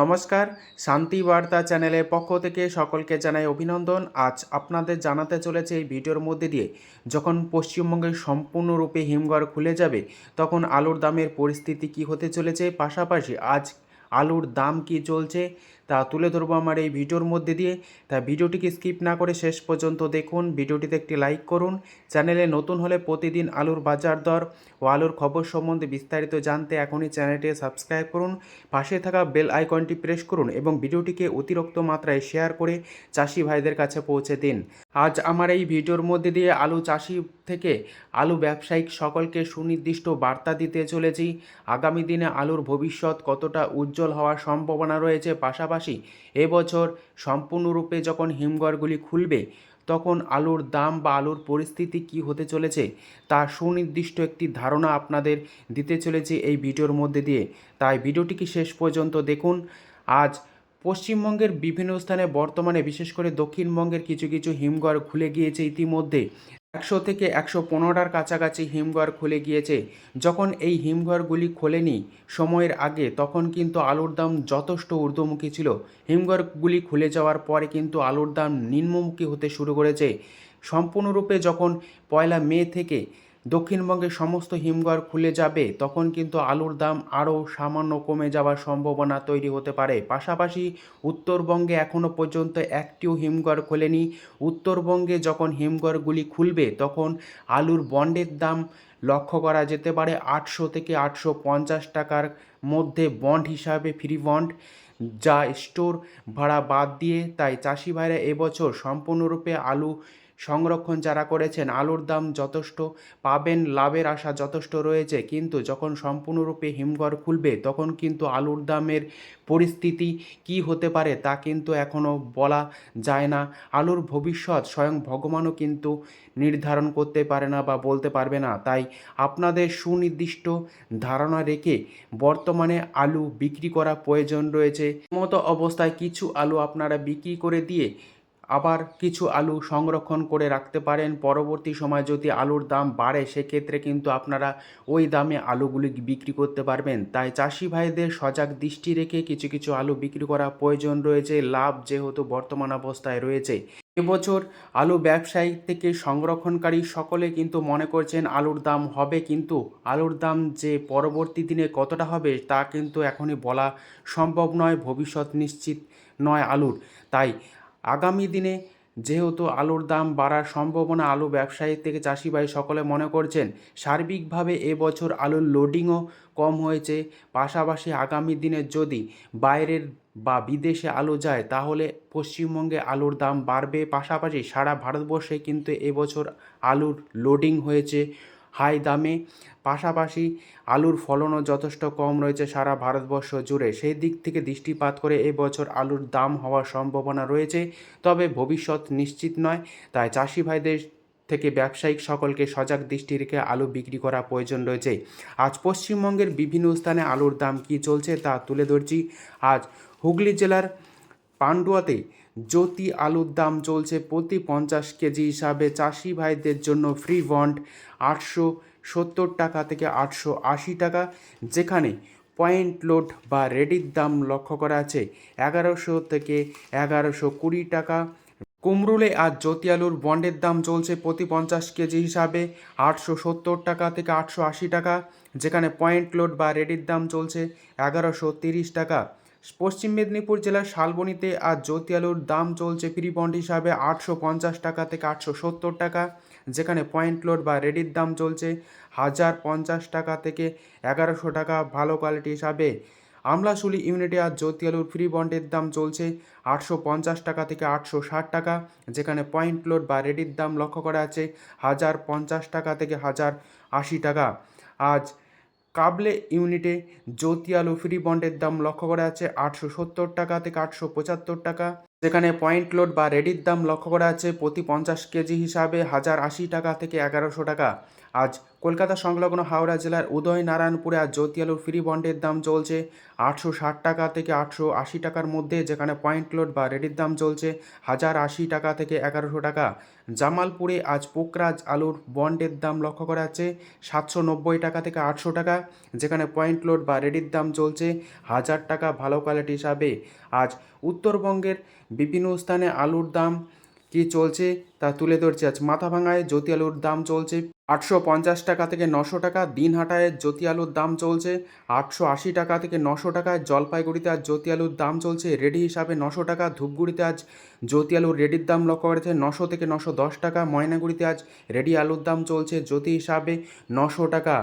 নমস্কার, শান্তি বার্তা চ্যানেলের পক্ষ থেকে সকলকে জানাই অভিনন্দন। আজ আপনাদের জানাতে চলেছে এই ভিডিওর মধ্যে দিয়ে, যখন পশ্চিমবঙ্গে সম্পূর্ণরূপে হিমঘর খুলে যাবে, তখন আলুর দামের পরিস্থিতি কি হতে চলেছে? পাশাপাশি আজ আলুর দাম কি চলছে? তা তুলে ধরবো আমার এই ভিডিওর মধ্যে দিয়ে। তা ভিডিওটিকে স্কিপ না করে শেষ পর্যন্ত দেখুন। ভিডিওটিতে একটি লাইক করুন। চ্যানেলে নতুন হলে প্রতিদিন আলুর বাজার দর ও আলুর খবর সম্বন্ধে বিস্তারিত জানতে এখনই চ্যানেলটি সাবস্ক্রাইব করুন। পাশে থাকা বেল আইকনটি প্রেস করুন এবং ভিডিওটিকে অতিরিক্ত মাত্রায় শেয়ার করে চাষি ভাইদের কাছে পৌঁছে দিন। আজ আমার এই ভিডিওর মধ্যে দিয়ে আলু চাষি থেকে আলু ব্যবসায়িক সকলকে সুনির্দিষ্ট বার্তা দিতে চলেছি। আগামী দিনে আলুর ভবিষ্যৎ কতটা উজ্জ্বল হওয়ার সম্ভাবনা রয়েছে, পাশাপাশি এবছর সম্পূর্ণরূপে যখন হিমঘরগুলি খুলবে, তখন আলুর দাম বা আলুর পরিস্থিতি কি হতে চলেছে তা সুনির্দিষ্ট একটি ধারণা আপনাদের দিতে চলেছে এই ভিডিওর মধ্যে দিয়ে। তাই ভিডিওটিকে শেষ পর্যন্ত দেখুন। আজ পশ্চিমবঙ্গের বিভিন্ন স্থানে বর্তমানে বিশেষ করে দক্ষিণবঙ্গের কিছু কিছু হিমঘর খুলে গিয়েছে ইতিমধ্যে। একশো থেকে একশো পনেরোটার কাছাকাছি হিমঘর খুলে গিয়েছে। যখন এই হিমঘরগুলি খোলেনি সময়ের আগে, তখন কিন্তু আলুর দাম যথেষ্ট ঊর্ধ্বমুখী ছিল। হিমঘরগুলি খুলে যাওয়ার পরে কিন্তু আলুর দাম নিম্নমুখী হতে শুরু করেছে। সম্পূর্ণরূপে যখন পয়লা মে থেকে দক্ষিণবঙ্গের সমস্ত হিমঘর খুলে যাবে, তখন কিন্তু আলুর দাম আরও সামান্য কমে যাওয়ার সম্ভাবনা তৈরি হতে পারে। পাশাপাশি উত্তরবঙ্গে এখনও পর্যন্ত একটিও হিমঘর খোলেনি। উত্তরবঙ্গে যখন হিমঘরগুলি খুলবে, তখন আলুর বন্ডের দাম লক্ষ্য করা যেতে পারে আটশো থেকে আটশো পঞ্চাশ টাকার মধ্যে বন্ড হিসাবে ফ্রি বন্ড, যা স্টোর ভাড়া বাদ দিয়ে তাই চাষি ভাইরা এবছর সম্পূর্ণরূপে আলু সংরক্ষণ যারা করেছেন, আলুর দাম যথেষ্ট, পাবেন, লাভের আশা যথেষ্ট রয়েছে, কিন্তু যখন সম্পূর্ণরূপে হিমঘর খুলবে, তখন কিন্তু আলুর দামের পরিস্থিতি কি হতে পারে তা কিন্তু এখনও বলা যায় না। আলুর ভবিষ্যৎ স্বয়ং ভগবানও কিন্তু নির্ধারণ করতে পারে না বা বলতে পারবে না। তাই আপনাদের সুনির্দিষ্ট ধারণা রেখে বর্তমানে আলু বিক্রি করা প্রয়োজন রয়েছে। মতো অবস্থায় কিছু আলু আপনারা বিক্রি করে দিয়ে আবার কিছু আলু সংরক্ষণ করে রাখতে পারেন। পরবর্তী সময় যদি আলুর দাম বাড়ে, সেক্ষেত্রে কিন্তু আপনারা ওই দামে আলুগুলি বিক্রি করতে পারবেন। তাই চাষি ভাইদের সজাগ দৃষ্টি রেখে কিছু কিছু আলু বিক্রি করা প্রয়োজন রয়েছে। লাভ যেহেতু বর্তমান অবস্থায় রয়েছে। এবছর আলু ব্যবসায়ী থেকে সংরক্ষণকারী সকলে কিন্তু মনে করছেন আলুর দাম হবে, কিন্তু আলুর দাম যে পরবর্তী দিনে কতটা হবে, তা কিন্তু এখনই বলা সম্ভব নয়। ভবিষ্যৎ নিশ্চিত নয় আলুর। তাই আগামী দিনে যেহেতু আলুর দাম বাড়ার সম্ভাবনা আলু ব্যবসায়ী থেকে চাষি ভাই সকলে মনে করছেন, সার্বিকভাবে এবছর আলুর লোডিংও কম হয়েছে। পাশাপাশি আগামী দিনে যদি বাইরের বা বিদেশে আলু যায়, তাহলে পশ্চিমবঙ্গে আলুর দাম বাড়বে। পাশাপাশি সারা ভারতবর্ষে কিন্তু এবছর আলুর লোডিং হয়েছে। হাই দামে। পাশাপাশি আলুর ফলনও যথেষ্ট কম রয়েছে সারা ভারতবর্ষ জুড়ে। সেই দিক থেকে দৃষ্টিপাত করে এবছর আলুর দাম হওয়ার সম্ভাবনা রয়েছে, তবে ভবিষ্যৎ নিশ্চিত নয়। তাই চাষি ভাইদের থেকে ব্যবসায়িক সকলকে সজাগ দৃষ্টি রেখে আলু বিক্রি করা প্রয়োজন রয়েছে। আজ পশ্চিমবঙ্গের বিভিন্ন স্থানে আলুর দাম কী চলছে তা তুলে ধরছি। আজ হুগলি জেলার পান্ডুয়াতে জ্যোতি আলুর দাম চলছে প্রতি পঞ্চাশ কেজি হিসাবে চাষি ভাইদের জন্য ফ্রি বন্ড আটশো সত্তর টাকা থেকে আটশো আশি টাকা, যেখানে পয়েন্ট লোড বা রেডির দাম লক্ষ্য করা আছে এগারোশো থেকে এগারোশো কুড়ি টাকা। কুমরুলে আজ জ্যোতি আলুর বন্ডের দাম চলছে প্রতি পঞ্চাশ কেজি হিসাবে আটশো সত্তর টাকা থেকে আটশো আশি টাকা, যেখানে পয়েন্ট লোড বা রেডির দাম চলছে এগারোশো তিরিশ টাকা। পশ্চিম মেদিনীপুর জেলার শালবনিতে আজ জ্যোতি আলুর দাম চলছে ফ্রি বন্ড হিসাবে আটশো পঞ্চাশ টাকা থেকে আটশো সত্তর টাকা, যেখানে পয়েন্ট লোড বা রেডির দাম চলছে হাজার পঞ্চাশ টাকা থেকে এগারোশো টাকা ভালো কোয়ালিটি হিসাবে। আমলাশুলি ইউনিটে আজ জ্যোতি আলুর ফ্রি বন্ডের দাম চলছে আটশো পঞ্চাশ টাকা থেকে আটশো ষাট টাকা, যেখানে পয়েন্ট লোড বা রেডির দাম লক্ষ্য করা আছে হাজার পঞ্চাশ টাকা থেকে হাজার আশি টাকা। আজ কাবলে ইউনিটে জ্যোতি আলু ফ্রি বন্ডের দাম লক্ষ্য করা আছে আটশো সত্তর টাকা থেকে আটশো পঁচাত্তর টাকা। যেখানে পয়েন্ট লোড বা রেডির দাম লক্ষ্য করা আছে প্রতি পঞ্চাশ কেজি হিসাবে হাজার আশি টাকা থেকে এগারোশো টাকা। আজ কলকাতা সংলগ্ন হাওড়া জেলার উদয়নারায়ণপুরে আজ জ্যোতি আলুর ফ্রি বন্ডের দাম চলছে আটশো ষাট টাকা থেকে আটশো আশি টাকার মধ্যে, যেখানে পয়েন্ট লোড বা রেডির দাম চলছে হাজার আশি টাকা থেকে এগারোশো টাকা। জামালপুরে আজ পোকরাজ আলুর বন্ডের দাম লক্ষ্য করা যাচ্ছে সাতশো নব্বই টাকা থেকে আটশো টাকা, যেখানে পয়েন্ট লোড বা রেডির দাম চলছে হাজার টাকা ভালো কোয়ালিটি হিসাবে। আজ উত্তরবঙ্গের বিভিন্ন স্থানে আলুর দাম কি চলছে তা তুলে ধরছে আজ। মাথা ভাঙায় জ্যোতি আলুর দাম চলছে আটশো পঞ্চাশ টাকা থেকে নশো টাকা দিনহাটায় জ্যোতি আলুর দাম চলছে আটশো আশি টাকা থেকে নশো টাকায় জলপাইগুড়িতে আজ জ্যোতি আলুর দাম চলছে রেডি হিসাবে নশো টাকা, ধূপগুড়িতে আজ জ্যোতি আলুর রেডির দাম লক্ষ্য করেছে নশো থেকে নশো দশ টাকা, ময়নাগুড়িতে আজ রেডি আলুর দাম চলছে জ্যোতি হিসাবে নশো টাকা।